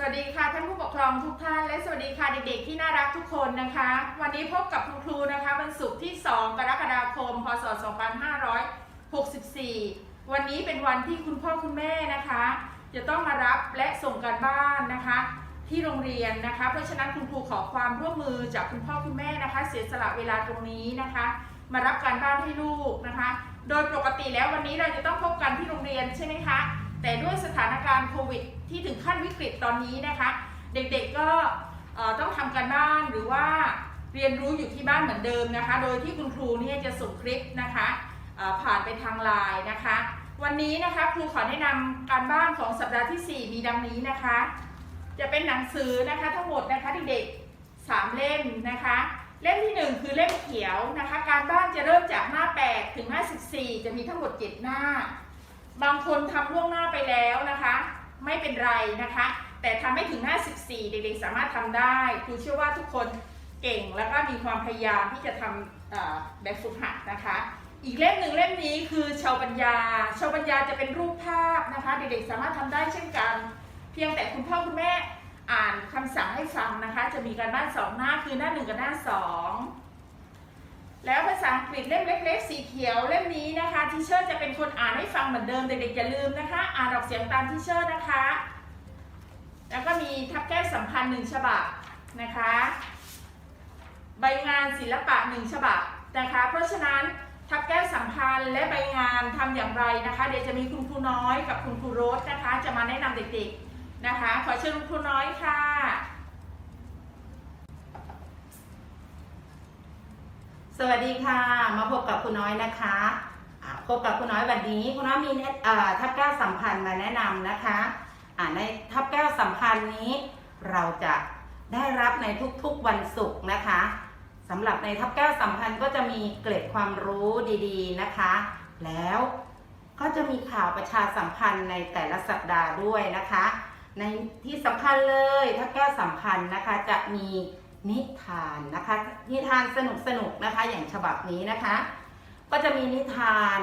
สวัสดีค่ะท่านผู้ปกครองทุกท่าน และสวัสดีค่ะเด็กๆที่น่ารักทุกคนนะคะ วันนี้พบกับคุณครูนะคะวันศุกร์ที่ 2 กรกฎาคม พศ 2564 วันนี้เป็นวันที่คุณพ่อคุณแม่นะคะ จะต้องมารับและส่งการบ้านนะคะ ที่โรงเรียนนะคะ เพราะฉะนั้นคุณครูขอความร่วมมือจากคุณพ่อคุณแม่นะคะ เสียสละเวลาตรงนี้นะคะ มารับการบ้านให้ลูกนะคะ โดยปกติแล้ววันนี้เราจะต้องพบกันที่โรงเรียนใช่ไหมคะ แต่ด้วยสถานการณ์โควิดที่ถึงขั้นวิกฤตตอนนี้นะคะ เด็กๆก็ต้องทำการบ้านหรือว่าเรียนรู้อยู่ที่บ้านเหมือนเดิมนะคะ โดยที่คุณครูเนี่ยจะส่งคลิปนะคะผ่านไปทางไลน์นะคะ วันนี้นะคะครูขอแนะนำการบ้านของสัปดาห์ที่ 4 มีดังนี้นะคะ จะเป็นหนังสือนะคะทั้งหมดนะคะเด็กๆสามเล่มนะคะเล่มที่ 1 คือเล่มเขียวนะคะ การบ้านจะเริ่มจากหน้า 8 ถึงหน้า 14 จะมีทั้งหมด 7 หน้า บางคนทำล่วงหน้าไปแล้วนะคะ ไม่เป็นไรนะคะ แต่ทำไม่ถึงหน้า14เด็กๆสามารถทำได้ครูเชื่อว่าทุกคนเก่งแล้วก็มีความพยายามที่จะทำแบบฝึกหัดนะคะ อีกเล่มหนึ่งเล่มนี้คือชาวปัญญา ชาวปัญญาจะเป็นรูปภาพนะคะ เด็กๆสามารถทำได้เช่นกัน เพียงแต่คุณพ่อคุณแม่อ่านคำสั่งให้ฟังนะคะ จะมีการบ้านสองหน้าคือหน้าหนึ่งกับหน้าสอง แล้วภาษาอังกฤษเล่มเล็กๆสีเขียวเล่มนี้นะคะทีเชอร์จะเป็นคนอ่านให้ฟังเหมือนเดิมเด็กๆอย่าลืมนะคะ อ่านออกเสียงตามทีเชอร์นะคะ แล้วก็มีทับแก้สัมพันธ์หนึ่งฉบับนะคะ ใบงานศิลปะหนึ่งฉบับนะคะ เพราะฉะนั้นทับแก้สัมพันธ์และใบงานทำอย่างไรนะคะ เดี๋ยวจะมีคุณครูน้อยกับคุณครูโรสนะคะ จะมาแนะนำเด็กๆนะคะ ขอเชิญคุณครูน้อยค่ะ สวัสดีค่ะ มาพบกับคุณน้อยนะคะพบกับคุณน้อยวันนี้คุณน้อยมีเน็ตทับแก้วสัมพันธ์มาแนะนำนะคะในทับแก้วสัมพันธ์นี้ เราจะได้รับในทุกๆวันศุกร์นะคะสำหรับในทับแก้วสัมพันธ์ก็จะมีเกร็ดความรู้ดีๆนะคะ แล้วก็จะมีข่าวประชาสัมพันธ์ในแต่ละสัปดาห์ด้วยนะคะ ในที่สำคัญเลยทับแก้วสัมพันธ์นะคะจะมี นิทานนะคะ นิทานสนุกสนุกๆนะคะอย่างฉบับนี้นะคะ ก็จะมีนิทาน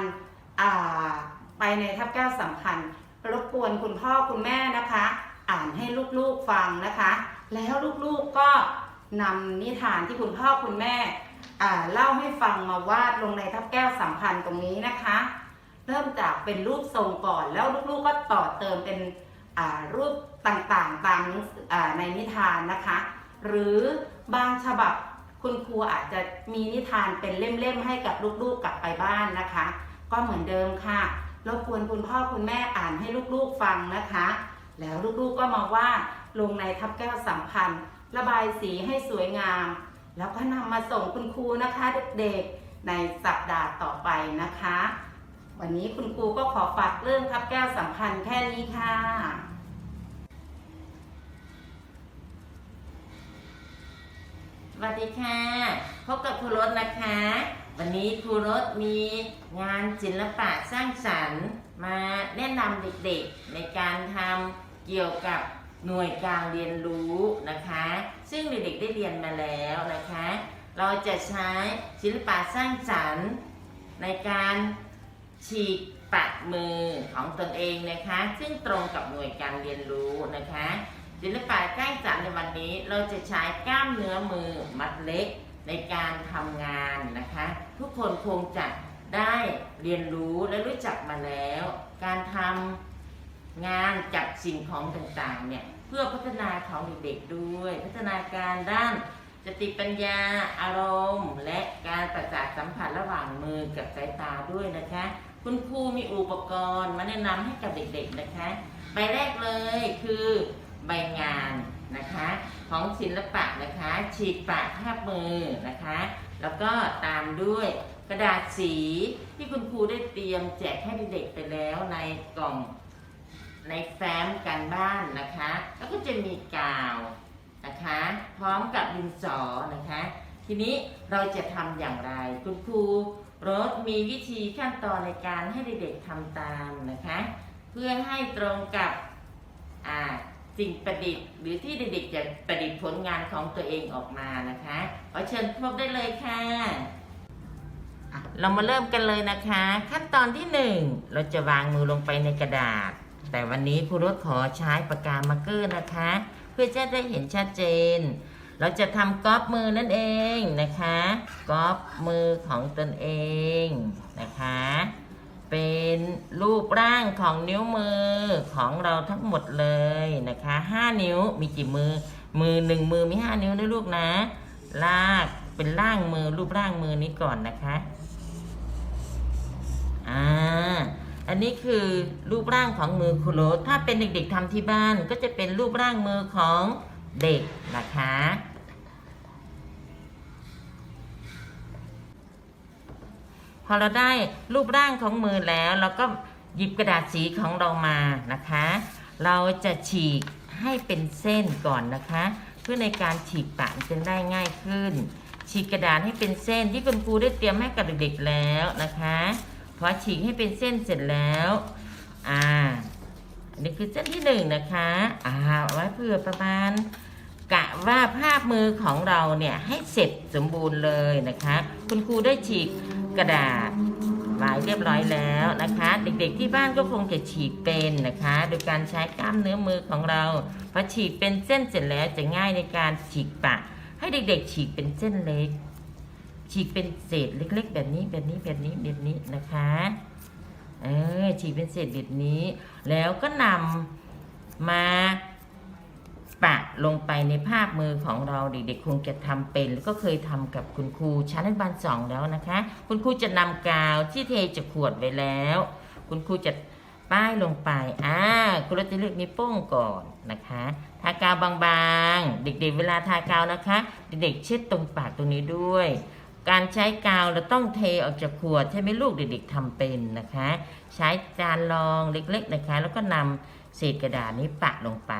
าไปในทับแก้วสัมพันธ์รบกวนคุณพ่อคุณแม่นะคะ อ่านให้ลูกๆฟังนะคะ แล้วลูกๆก็นำนิทานที่คุณพ่อคุณแม่อ่าเล่าให้ฟังมาวาดลงในทับแก้วสัมพันธ์ตรงนี้นะคะ เริ่มจากเป็นรูปทรงก่อนแล้วลูกๆก็ต่อเติมเป็นรูปต่างๆตามในนิทานนะคะ หรือบางฉบับคุณครูอาจจะมีนิทานเป็นเล่มๆให้กับลูกๆกลับไปบ้านนะคะ ก็เหมือนเดิมค่ะรบกวนคุณพ่อคุณแม่อ่านให้ลูกๆฟังนะคะ แล้วลูกๆก็มาว่าลงในทับแก้วสัมพันธ์ระบายสีให้สวยงาม แล้วก็นำมาส่งคุณครูนะคะ เด็กๆในสัปดาห์ต่อไปนะคะ วันนี้คุณครูก็ขอฝากเรื่องทับแก้วสัมพันธ์แค่นี้ค่ะ สวัสดีค่ะ พบกับครูรถนะคะ วันนี้ครูรถมีงานศิลปะสร้างสรรค์ มาแนะนำเด็กๆ ในการทำเกี่ยวกับหน่วยการเรียนรู้นะคะ ซึ่งเด็กๆได้เรียนมาแล้วนะคะ เราจะใช้ศิลปะสร้างสรรค์ ในการฉีกปัดมือของตนเองนะคะ ซึ่งตรงกับหน่วยการเรียนรู้นะคะ ศิลปะใกล้จันในวันนี้เราจะใช้กล้ามเนื้อมือมัดเล็กในการทำงานนะคะ ทุกคนคงจะได้เรียนรู้และรู้จักมาแล้ว การทำงานจับสิ่งของต่างๆเนี่ยเพื่อพัฒนาของเด็กๆด้วย พัฒนาการด้านสติปัญญาอารมณ์ และการประสาทสัมผัสระหว่างมือกับสายตาด้วยนะคะ คุณครูมีอุปกรณ์มาแนะนำให้กับเด็กๆนะคะใบแรกเลยคือ ใบงานนะคะ ของศิลปะนะคะ ฉีกปากภาพมือนะคะ แล้วก็ตามด้วยกระดาษสีที่คุณครูได้เตรียมแจกให้เด็กไปแล้วในกล่องในแฟ้มการบ้านนะคะ แล้วก็จะมีกาวนะคะ พร้อมกับดินสอนะคะ ทีนี้เราจะทำอย่างไร คุณครูรถมีวิธีขั้นตอนในการให้เด็กๆทำตามนะคะ เพื่อให้ตรงกับอ่า สิ่งประดิษฐ์หรือที่เด็กๆจะประดิษฐ์ผลงานของตัวเองออกมานะคะขอเชิญพบได้เลยค่ะ เรามาเริ่มกันเลยนะคะ ขั้นตอนที่หนึ่งเราจะวางมือลงไปในกระดาษ แต่วันนี้ครูรถขอใช้ปากกามาร์กเกอร์นะคะ เพื่อจะได้เห็นชัดเจน เราจะทำก๊อปมือนั่นเองนะคะก๊อปมือของตนเองนะคะ เป็นรูปร่างของนิ้วมือของเราทั้งหมดเลยนะคะห้านิ้วมีกี่มือ มือหนึ่งมือมีห้านิ้วนะลูกนะ ลากเป็นร่างมือรูปร่างมือนี้ก่อนนะคะ อ่า อันนี้คือรูปร่างของมือคุโรถ้าเป็นเด็กๆทำที่บ้านก็จะเป็นรูปร่างมือของเด็กนะคะ พอเราได้รูปร่างของมือแล้วเราก็หยิบกระดาษสีของเรามานะคะ เราจะฉีกให้เป็นเส้นก่อนนะคะ เพื่อในการฉีกปะจะได้ง่ายขึ้น ฉีกกระดาษให้เป็นเส้นที่คุณครูได้เตรียมให้กับเด็กๆแล้วนะคะพอฉีกให้เป็นเส้นเสร็จแล้วอ่าอันนี้คือเส้นที่หนึ่งนะคะอ่าเอาไว้เพื่อประมาณกะว่าภาพมือของเราเนี่ยให้เสร็จสมบูรณ์เลยนะคะ คุณครูได้ฉีก กระดาษไว้เรียบร้อยแล้วนะคะ เด็กๆที่บ้านก็คงจะฉีกเป็นนะคะ โดยการใช้กล้ามเนื้อมือของเราพอฉีกเป็นเส้นเสร็จแล้วจะง่ายในการฉีกปะ ให้เด็กๆ ฉีกเป็นเส้นเล็ก ฉีกเป็นเศษเล็ก ๆ แบบนี้แบบนี้แบบนี้แบบนี้นะคะเออฉีกเป็นเศษแบบนี้ แล้วก็นำมา ลงไปในภาพมือของเราเด็กๆคงจะทำเป็นแล้วก็เคยทำกับคุณครูชั้นอนุบาลสองแล้วนะคะ คุณครูจะนำกาวที่เทจากขวดไว้แล้ว คุณครูจะป้ายลงไปอ่าคุณจะเลือกนิ้วโป้งก่อนนะคะ ทากาวบางๆ เด็กๆ เวลาทากาวนะคะ เด็กๆ เช็ดตรงปากตรงนี้ด้วย การใช้กาวเราต้องเทออกจากขวดใช่ไหมลูกเด็กๆทำเป็นนะคะ ใช้จานรองเล็กๆนะคะ แล้วก็นำเศษกระดาษนี้ปะลงไป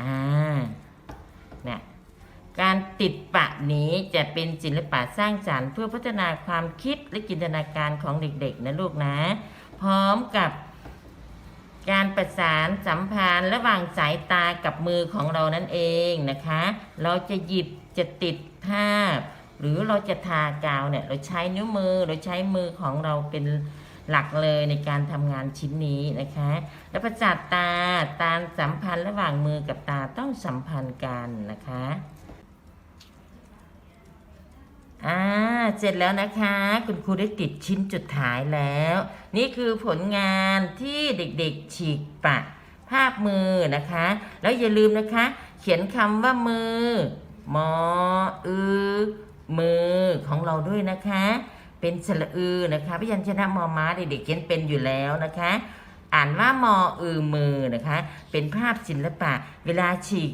อ่าเนี่ยการติดปะนี้จะเป็นศิลปะสร้างสรรค์ เพื่อพัฒนาความคิดและจินตนาการของเด็กๆนะลูกนะ พร้อมกับการประสานสัมพันธ์ระหว่างสายตากับมือของเรานั่นเองนะคะ เราจะหยิบจะติดภาพ หรือเราจะทากาวเนี่ยเราใช้นิ้วมือเราใช้มือของเราเป็น หลักเลยในการทำงานชิ้นนี้นะคะ และประสาทตาตาสัมพันธ์ระหว่างมือกับตาต้องสัมพันธ์กันนะคะอ่าเสร็จแล้วนะคะ คุณครูได้ติดชิ้นจุดท้ายแล้ว นี่คือผลงานที่เด็กๆฉีกปะภาพมือนะคะ แล้วอย่าลืมนะคะ เขียนคำว่ามือมออือมือของเราด้วยนะคะ เป็นสระอือนะคะพยัญชนะมอม้าเด็กๆเขียนเป็นอยู่แล้วนะคะ อ่านว่ามออือมือนะคะ เป็นภาพศิลปะ เวลาฉีก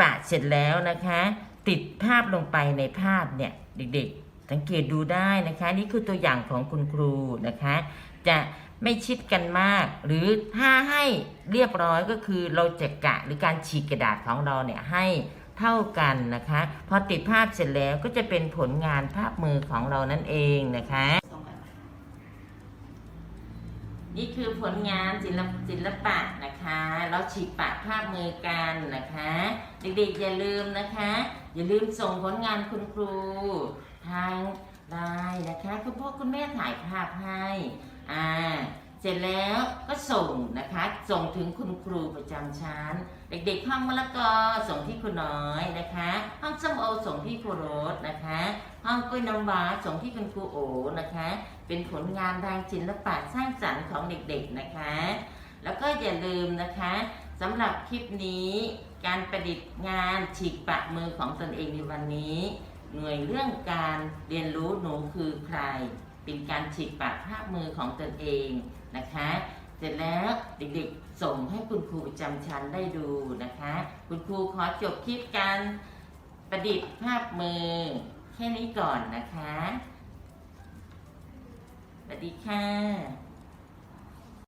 ปะเสร็จแล้วนะคะ ติดภาพลงไปในภาพเนี่ยเด็กๆ สังเกตดูได้นะคะ นี่คือตัวอย่างของคุณครูนะคะ จะไม่ชิดกันมาก หรือถ้าให้เรียบร้อยก็คือเราจะกะหรือการฉีกกระดาษของเราเนี่ยให้ เท่ากันนะคะ พอติดภาพเสร็จแล้วก็จะเป็นผลงานภาพมือของเรานั่นเองนะคะ นี่คือผลงานศิลปศิลปะนะคะ เราฉีกปะภาพมือกันนะคะ เด็กๆอย่าลืมนะคะ อย่าลืมส่งผลงานคุณครูทางไลน์นะคะ คุณพ่อคุณแม่ถ่ายภาพให้อ่า เสร็จแล้วก็ส่งนะคะ ส่งถึงคุณครูประจำชั้น เด็กๆห้องมะละกอส่งที่ครูน้อยนะคะ ห้องส้มโอส่งที่ครูโรสนะคะ ห้องกล้วยน้ำว้าส่งที่คุณครูโอนะคะ เป็นผลงานทางศิลปะสร้างสรรค์ของเด็กๆนะคะ แล้วก็อย่าลืมนะคะสำหรับคลิปนี้การประดิษฐ์งานฉีกปะมือของตนเองในวันนี้ หน่วยเรื่องการเรียนรู้หนูคือใคร เป็นการฉีกปะภาพมือของตนเองนะคะ เสร็จแล้วเด็กๆส่งให้คุณครูประจำชั้นได้ดูนะคะ คุณครูขอจบคลิปการประดิษฐ์ภาพมือแค่นี้ก่อนนะคะสวัสดีค่ะ